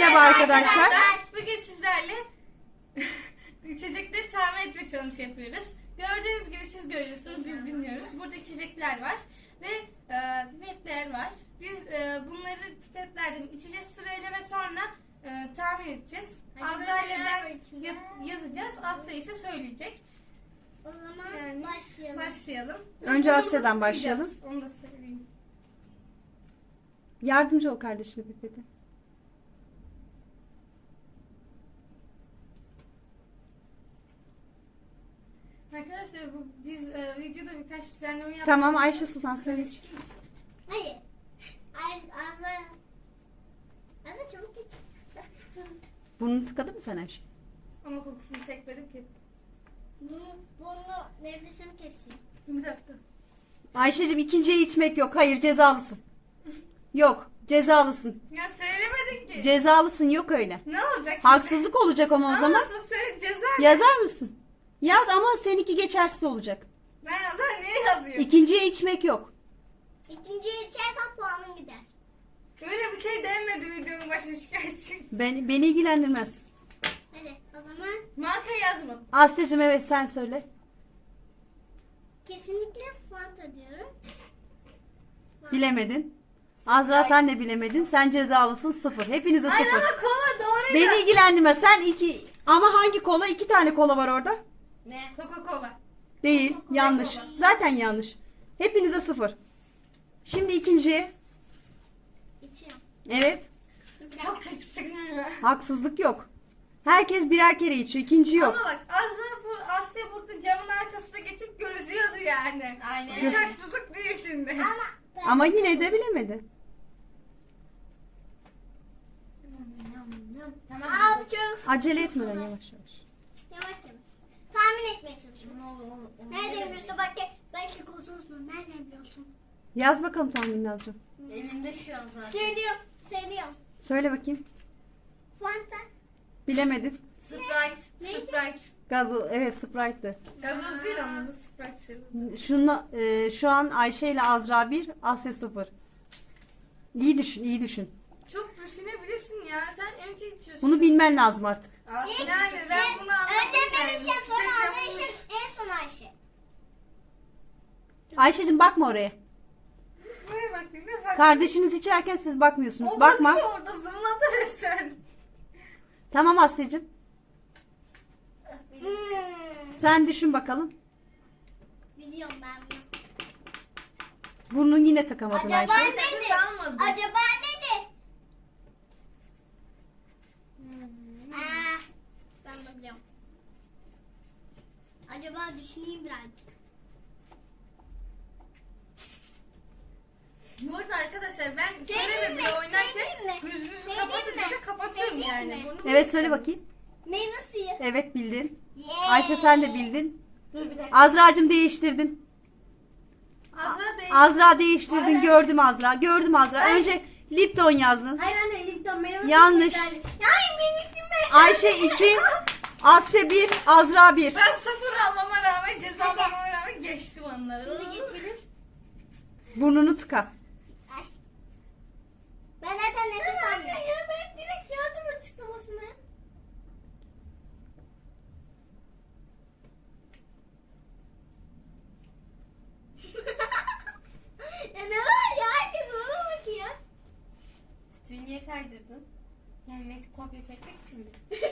merhaba arkadaşlar. Bugün sizlerle içecekleri tahmin etme challenge yapıyoruz. Gördüğünüz gibi siz görüyorsunuz, biz bilmiyoruz. Burada içecekler var ve e, pipetler var. Biz e, bunları pipetlerden içeceğiz sırayla ve sonra e, tahmin edeceğiz. Azra ile ben ya- yazacağız, Aslı ise söyleyecek. O zaman Yani başlayalım. Başlayalım. Önce Bunu Asya'dan nasıl başlayalım. yiyeceğiz? Onu da söyleyeyim. Yardımcı ol kardeşine pipete. Arkadaşlar bu, biz e, videoda birkaç düzenleme yaptık. Tamam Ayşe Sultan sen iç. Hayır. Ay, Azra. Azra çabuk git. Burnunu tıkadı mı sen Ayşe? Ama kokusunu çekmedim ki. Bunu, bunu nefesimi kesiyor. Bir dakika. Ayşe'cim ikinciye içmek yok. Hayır cezalısın. Yok cezalısın. Ya söylemedin ki. Cezalısın yok öyle. ne olacak? Haksızlık olacak ama o Ama zaman. sen söyle ceza. Yazar mısın? Yaz ama seninki geçersiz olacak. Ben o zaman niye yazıyorum? İkinciye içmek yok. İkinciye içersen puanın gider. Böyle bir şey denmedi videonun başında şikayetçi. Beni, beni ilgilendirmez. Hadi o zaman Marka yazmadım. Asya'cım evet sen söyle. kesinlikle Fanta diyorum. Bilemedin. Azra sen de bilemedin. Sen cezalısın sıfır. Hepinize Hayır sıfır. ama kola doğruydu. Beni ilgilendirmez. Sen iki ama hangi kola? İki tane kola var orada. Ne? Coca Cola. Değil. Coca-Cola. Yanlış. Zaten yanlış. Hepinize sıfır. Şimdi ikinciye. İçiyorum. Evet. Çok ya. Haksızlık yok. Herkes birer kere içiyor. İkinci yok. Ama bak Azra bu Asya burada camın arkasında geçip gözlüyordu yani. Aynen. Hiç haksızlık değil şimdi. Ama ben... Ama yine de bilemedi. Tamam. Aa, bu çok Acele etmeden yavaş yavaş. Tahmin etmeye çalışıyorum. Nereden biliyorsun? Belki, belki kozuzsun. Nereden biliyorsun? Yaz bakalım tahminini Azra. Elimde şu an zaten. Söylüyorum. Söylüyorum. Söyle bakayım. Fanta. Bilemedin. Sprite. Neydi? Sprite. Gazo evet Sprite'dı. Gazoz değil ama Sprite şey. Şunu, e, şu an Ayşe ile Azra 1, Asya 0. İyi düşün, iyi düşün. Çok düşünebilirsin ya. Sen önce içiyorsun. Bunu bilmen lazım artık. Yani ben bunu anladım. Önce ben yani. işim sonra Tek Azra yanlış. işim en son Ayşe. Ayşe'cim bakma oraya. Buraya bakayım ne fark Kardeşiniz içerken siz bakmıyorsunuz. O Bakma. bakıyor orada zımladı resmen. Tamam Asya'cım. Hmm. Sen düşün bakalım. Biliyorum ben bunu. Burnunu yine tıkamadın Acaba Ayşe. ne Nefes almadı. Acaba ne dedi? Aa, ben de biliyorum. Acaba düşüneyim birazcık. Bu arada arkadaşlar ben Söyleyeyim Söyleme mi? bile oynarken Söyleyeyim mi? gözünüzü Söyleyeyim kapatınca mi? da kapatıyorum Söyleyeyim yani. mi? Bunu Evet söyle bakayım. Meyve suyu. Evet bildin. Yeah. Ayşe sen de bildin. Dur bir dakika. Azra'cım değiştirdin. Azra değil. Azra değiştirdin. Aynen. Gördüm Azra. Gördüm Azra. Ay. Önce Lipton yazdın. Hayır anne Lipton meyve suyu Yanlış. Ay benimki ben. Ayşe 2, Asya 1, Azra 1. Ben sıfır almama rağmen ceza almama rağmen geçtim onları. Şimdi getirin. Burnunu tıka. Ay. Ben zaten nefes almıyorum. ya ben direkt yazdım açıklamasını. ya ne var ya? Herkes bana bakıyor. Kutuyu niye kaydırdın? Yani net kopya çekmek için mi?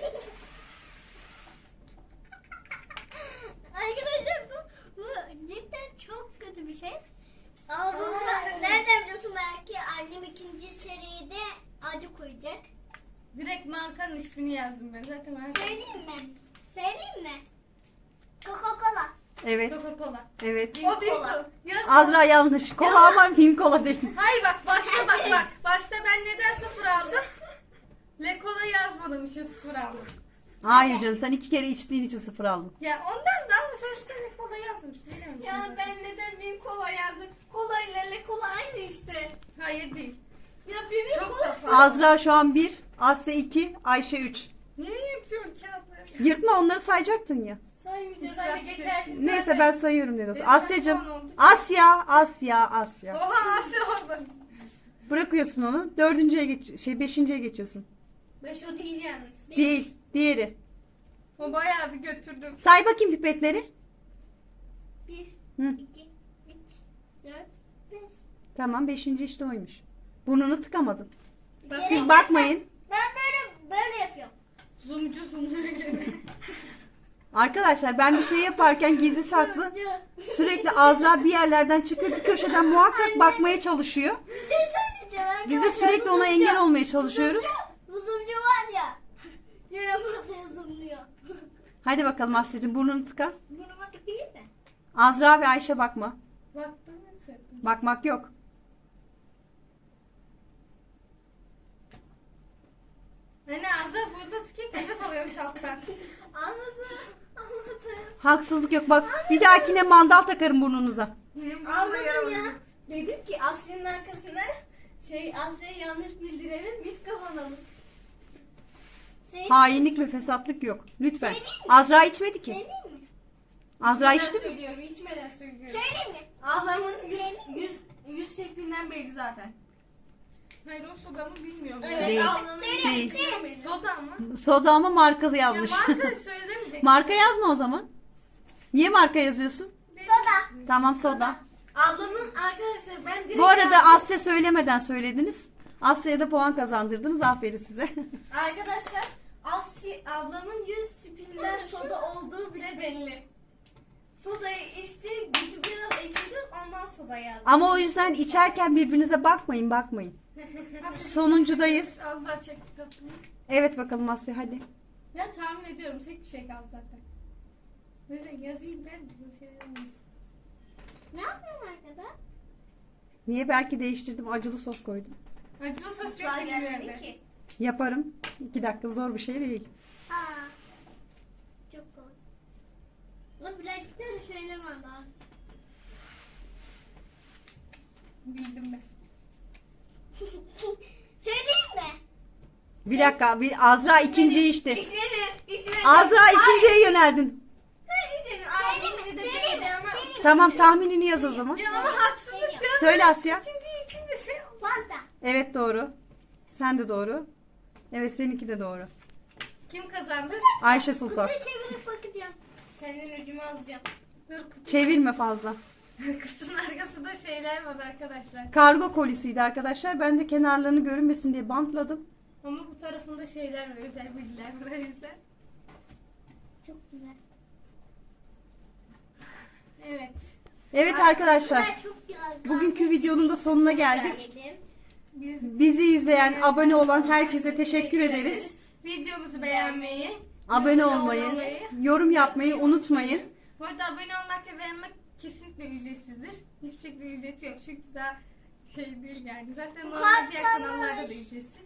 Arkadaşlar bu, bu cidden çok kötü bir şey. Ağzınıza nereden biliyorsun belki annem ikinci seride acı koyacak. Direkt markanın ismini yazdım ben zaten marka. Söyleyeyim mi? Söyleyeyim mi? Coca-Cola. Evet. Coca-Cola. Evet. O bir Cola. Yaz- Azra yanlış. Kola ama pim kola değil. Hayır bak başta bak bak. Başta ben neden sıfır aldım? Le kola yazmadığım için sıfır aldım. Hayır canım sen iki kere içtiğin için sıfır aldın. Ya ondan da ama sonuçta le kola yazmış. Biliyor musun? Ya ben neden büyük kola yazdım? Kola ile le kola aynı işte. Hayır değil. Ya büyük Çok kola kafa. Azra şu an 1, Asya 2, Ayşe 3. Niye yapıyorsun kağıtları? Yırtma onları sayacaktın ya. saymayacağız. Hadi geçersiz. Neyse ben sayıyorum dedim. Benim telefon oldu. Asya, Asya, Asya. Oha Asya oldu. Bırakıyorsun onu. Dördüncüye geç, şey beşinciye geçiyorsun. Beş o değil yalnız. Değil. Diğeri. O bayağı bir götürdüm. Say bakayım pipetleri. Bir, Hı. iki, üç, dört, beş. Tamam beşinci işte oymuş. Burnunu tıkamadın. Gerek Siz bakmayın. Ben böyle böyle yapıyorum. Zoomcu zoomluyor gene. Arkadaşlar ben bir şey yaparken gizli saklı sürekli Azra bir yerlerden çıkıyor bir köşeden muhakkak bakmaya çalışıyor. Bir şey söyleyeceğim arkadaşlar. Biz de sürekli ona engel olmaya çalışıyoruz. Zoomcu var ya. Yine masaya zoomluyor. Hadi bakalım Asya'cığım burnunu tıka. Burnuma tıkayım mı? Azra ve Ayşe bakma. Baktım yoksa. Bakmak yok. Hani Azra burada tıkayıp nefes alıyormuş alttan. Anladım. Anladım. Haksızlık yok. Bak bir dahakine mandal takarım burnunuza. Benim burnumda Anladım ya. Dedim ki Asya'nın arkasına şey Asya'ya yanlış bildirelim biz kazanalım. Hainlik ve fesatlık yok. Lütfen. Söyleyeyim mi? Azra içmedi ki. Söyleyeyim mi? Azra İçmeden içti mi? söylüyorum, içmeden söylüyorum. Söyleyeyim mi? Ablamın yüz, yüz, yüz şeklinden belli zaten. Hayır o soda mı bilmiyorum. Evet, Değil. ablamın Değil. Söyleyeyim. Soda mı? Soda ama markalı Ya yazmış. marka söylemeyecek. marka yazma o zaman. Niye marka yazıyorsun? Soda. Tamam soda. Ablamın arkadaşlar ben direkt Bu arada Asya söylemeden söylediniz. Asya'ya da puan kazandırdınız. Aferin size. Arkadaşlar Asya ablamın yüz tipinden soda olduğu bile belli. Sodayı içti, gücü biraz ekşidi, ondan soda yazdı. Ama o yüzden içerken birbirinize bakmayın bakmayın. Sonuncudayız. Azra çekti kapıyı. Evet bakalım Asya hadi. Ya tahmin ediyorum tek bir şey kaldı zaten. O yüzden yazayım ben bizim şey olmasın. Ne yapıyorum arkada? Niye belki değiştirdim acılı sos koydum. Acılı sos çok Mutfağa iyi gelmedi geldi. ki. Yaparım. İki dakika zor bir şey değil. Aa. Çok kolay. Lan birazcık da söylemem lazım. Bildim ben. Söyleyeyim mi? Bir dakika bir Azra ikinci içti. İçmedim, içmedim. Azra ikinciye yöneldin. Tamam tahminini yaz o zaman. Ya ama haksızlık Söyleyeyim. ya. Söyle Asya. Şey. Evet doğru. Sen de doğru. Evet seninki de doğru. Kim kazandı? Ayşe Sultan. Kızı çevirip bakacağım. Senin ucumu alacağım. Dur kutu. Çevirme fazla. Kısın arkasında şeyler var arkadaşlar. Kargo kolisiydi arkadaşlar. Ben de kenarlarını görünmesin diye bantladım. Ama bu tarafında şeyler var, özel bilgiler var yüzden. Çok güzel. Evet. Evet arkadaşlar. Çok güzel. Bugünkü videonun da sonuna geldik. Geldim. Biz Bizi izleyen, abone olan herkese teşekkür ederiz. Videomuzu beğenmeyi, Abone olmayı, yorum yapmayı unutmayın. Bu arada abone olmak ve beğenmek kesinlikle ücretsizdir. Hiçbir şekilde ücreti yok çünkü daha şey değil yani. Zaten normal diğer kanallarda da ücretsiz.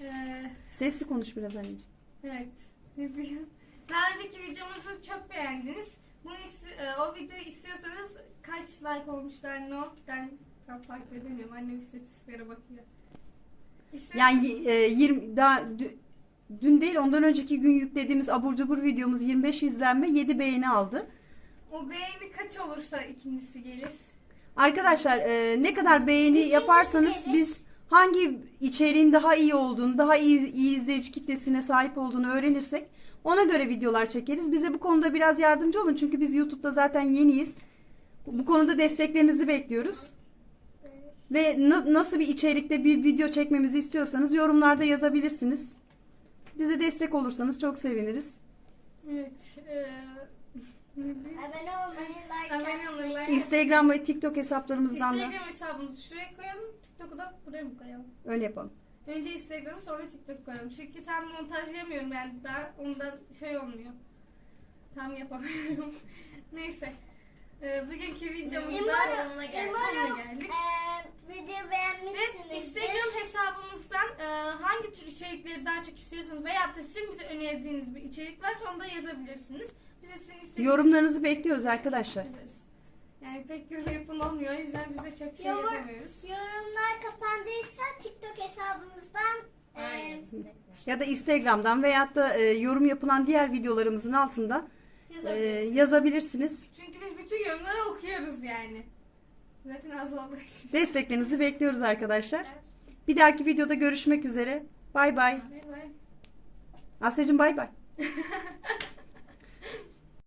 Ee, Sesli konuş biraz anneciğim. evet. Ne diyeyim? Daha önceki videomuzu çok beğendiniz. Bunu e, o videoyu istiyorsanız kaç like olmuşlar ne o? Ben tam takip edemiyorum. Annem istatistiklere bakıyor. İster- Yani e, 20 daha dü- dün değil ondan önceki gün yüklediğimiz abur cubur videomuz 25 izlenme 7 beğeni aldı. o beğeni kaç olursa ikincisi gelir. Arkadaşlar e, ne kadar beğeni yaparsanız biz hangi içeriğin daha iyi olduğunu, daha iyi, iyi izleyici kitlesine sahip olduğunu öğrenirsek ona göre videolar çekeriz. Bize bu konuda biraz yardımcı olun çünkü biz YouTube'da zaten yeniyiz. Bu konuda desteklerinizi bekliyoruz. Ve na- nasıl bir içerikte bir video çekmemizi istiyorsanız yorumlarda yazabilirsiniz. Bize destek olursanız çok seviniriz. Evet. E? Abone olmayı, like Abone. Instagram ve TikTok hesaplarımızdan da Instagram hesabımızı şuraya koyalım. TikTok'u da buraya mı koyalım? öyle yapalım. Önce Instagram sonra TikTok koyalım. Çünkü tam montajlayamıyorum yani daha ondan şey olmuyor. Tam yapamıyorum. Neyse. Ee, bugünkü videomuzda Umarım, sonuna geldik. umarım Sonuna geldik. eee, video Ve beğenmişsinizdir. Instagram hesabımızdan e, hangi tür içerikleri daha çok istiyorsanız veya da sizin bize önerdiğiniz bir içerik varsa onu da yazabilirsiniz. Bize sizin istediğiniz Yorumlarınızı bekliyoruz arkadaşlar. Yani pek yorum yapım olmuyor. O yüzden biz de çok şey Yorum- yapamıyoruz. Yorumlar kapandıysa TikTok hesabımızdan eee Ya da Instagram'dan veyahut da e, yorum yapılan diğer videolarımızın altında e, Yazabilirsiniz. yazabilirsiniz. Çünkü bütün yorumları okuyoruz yani. Zaten az olduğu için. Desteklerinizi bekliyoruz arkadaşlar. Bir dahaki videoda görüşmek üzere. Bay bay. Bay bay. Asya'cığım bay bay.